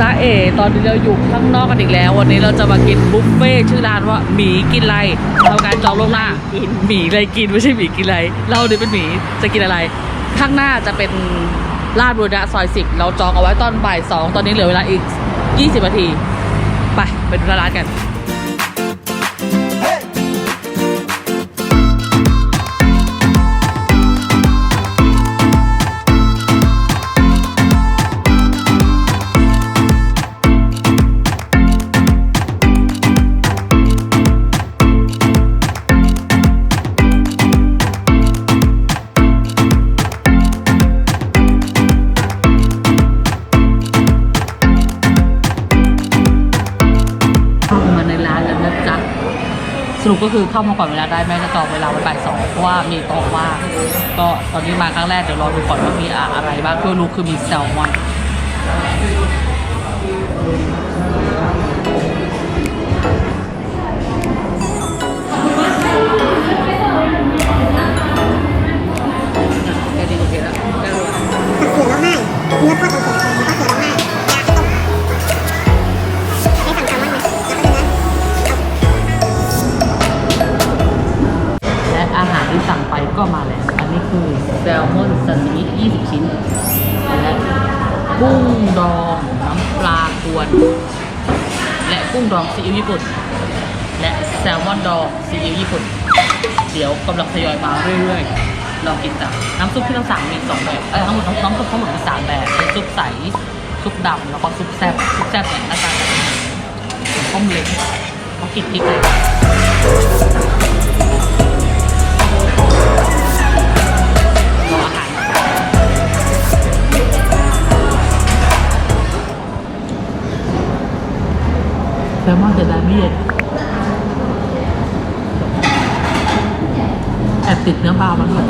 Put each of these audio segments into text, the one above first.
จ้าเอตอนนี้เราอยู่ข้างนอกกันอีกแล้ว วันนี้เราจะมากินบุฟเฟ่ชื่อร้านว่าหมีกินไรทำการจองล่วงหน้ากินหมีอะไรกินไม่ใช่หมีกินไรเราเนี่ยเป็นหมีจะกินอะไร ข้างหน้าจะเป็นลาดบุรณะซอยสิบเราจองเอาไว้ตอนบ่ายสองตอนนี้เหลือเวลาอีก 20นาที ไปไปดูร้านกัน สรุปก็คือเข้ามาก่อนเวลาได้แม่จะจองเวลาไว้บ่ายสองเพราะว่ามีโต๊ะว่างก็ตอนนี้มาครั้งแรกเดี๋ยวรอดูก่อนว่ามีอะไรบ้างที่รู้คือมีแซลมอน กุ้งดองน้ำปลากวน และกุ้งดองซีอิ๊วญี่ปุ่น และแซลมอนดองซีอิ๊วญี่ปุ่น เดี๋ยวกำลังทยอยมาเรื่อยๆลองกินจ้ะน้ำซุปที่เราสั่งมีสองแบบเอ้ยทั้งหมดน้ำซุปทั้งหมดมีสามแบบเป็นซุปใสซุปดำแล้วก็ซุปแซ่บซุปแซ่บเนี่ยหน้าตาแบบต้มเล้งเขากินพริกเลย ลมอนจะได้ไม่เย็นแอบติดเนื้อเบาบางอย่าง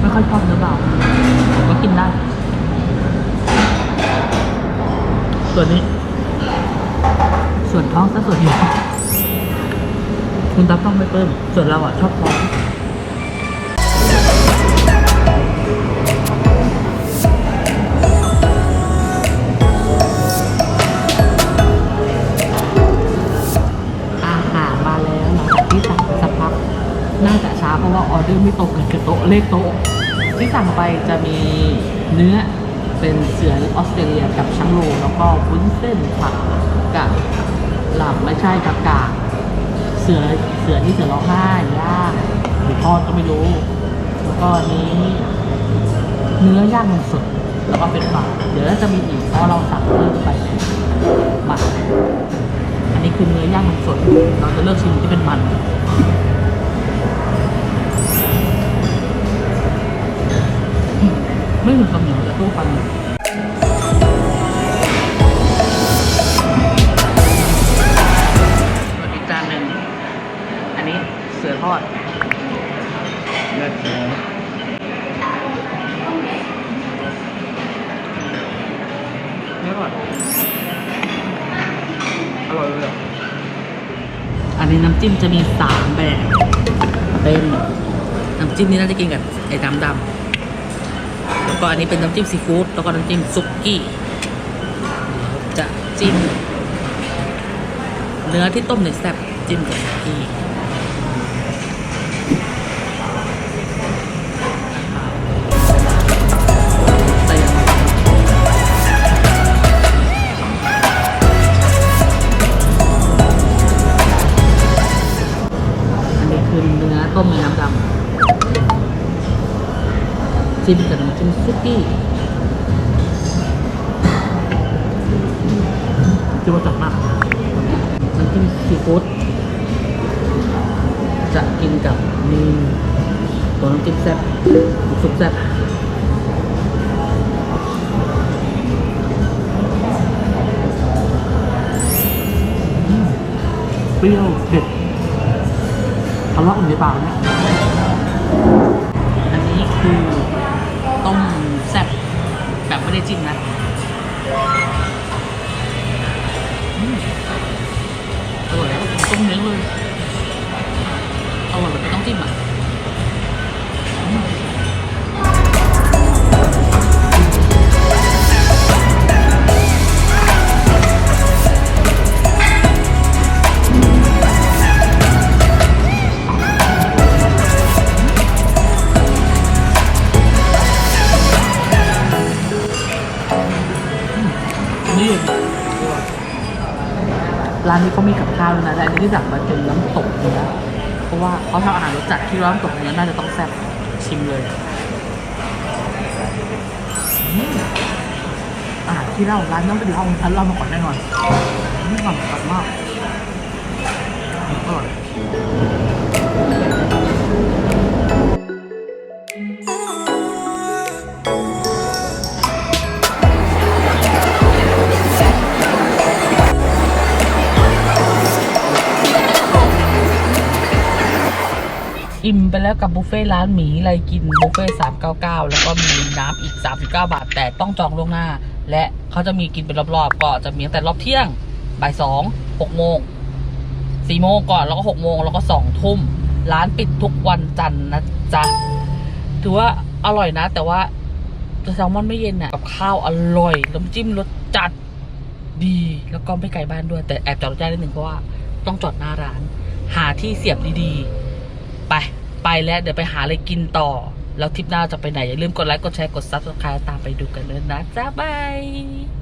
ไม่ค่อยชอบเนื้อเบาก็กินได้ ส่วนนี้ ส่วนท้องซะส่วนใหญ่คุณตับต้องไม่เพิ่ม ส่วนเราอะชอบท้อง เพราะว่าออเดอร์ไม่ตรงกันกับโต๊ะเลขโต๊ะที่สั่งไปจะมีเนื้อเป็นเสือออสเตรเลียกับชังโลแล้วก็วุ้นเส้นผักกับหลับไม่ใช่กับกากเสือเสือที่เสือร้องไห้ย่างหรือทอดก็ไม่รู้ แล้วก็นี้ เนื้อย่างนสดแล้วก็เป็นหมาเดี๋ยวจะมีอีกเพราะเราสั่งเพิ่มไปหมาอันนี้คือเนื้อย่างนสดเราจะเลือกชิ้นที่เป็นมัน ไม่ถึงกับเหนียวแต่ตู้ฟันส่วนอีกจานหนึ่งอันนี้เสือทอดเลิศเลยเนื้อทอดอร่อยเลยอะอันนี้น้ำจิ้มจะมีสามแบบเป็นน้ำจิ้มนี่น่าจะกินกับไอ้ดำดำ แล้วก็อันนี้เป็นน้ำจิ้มซีฟู้ดแล้วก็น้ำจิ้มซุกี้ จะจิ้มเนื้อที่ต้มในแซ่บจิ้มกับซุกี้ จิ้มกับน้ำจิ้มซุกี้จิ้มจัดมากน้ำจิ้มซีฟู้ดจะกินกับนี่ตัวน้ำจิ้มแซ่บซุปแซ่บเปรี้ยวเผ็ดทะเลาะกันในปากเนี่ย แบบไม่ได้จิ้มนะ ร้านนี้เขามีกับข้าวด้วยนะแต่อันนี้ที่สั่งมาเป็นน้ำตกเนื้อเพราะว่าเขาทำอาหารรสจัดที่ร้านตกเนื้อน่าจะต้องแซ่บชิมเลยอาหารที่เราร้านต้องไปดูห้องชั้นเรามาก่อนแน่นอนนี่ความสดมากอร่อย อิ่มไปแล้วกับบุฟเฟ่ร้านหมีไรกินบุฟเฟ่สามเก้าเก้าแล้วก็มีน้ำอีก 39 บาท แต่ต้องจองล่วงหน้า และเขาจะมีกินเป็นรอบๆ ก็จะมีตั้งแต่รอบเที่ยงบ่ายสองหกโมงสี่โมงก่อนแล้วก็หกโมงแล้วก็สองทุ่มร้านปิดทุกวันจันทร์นะจ๊ะถือว่าอร่อยนะ แต่ว่าแซลมอนไม่เย็นอะกับข้าวอร่อยน้ำจิ้มรสจัดดีแล้วก็ไม่ไกลบ้านด้วย แต่แอบจอดรถยากนิดนึงเพราะว่าต้องจอดหน้าร้าน หาที่เสียบดีๆ ไป ไปแล้วเดี๋ยวไปหาอะไรกินต่อ แล้วทริปหน้าจะไปไหน อย่าลืมกดไลค์ กดแชร์ กดซับสไครต์ตามไปดูกันเลยนะ จ้าบาย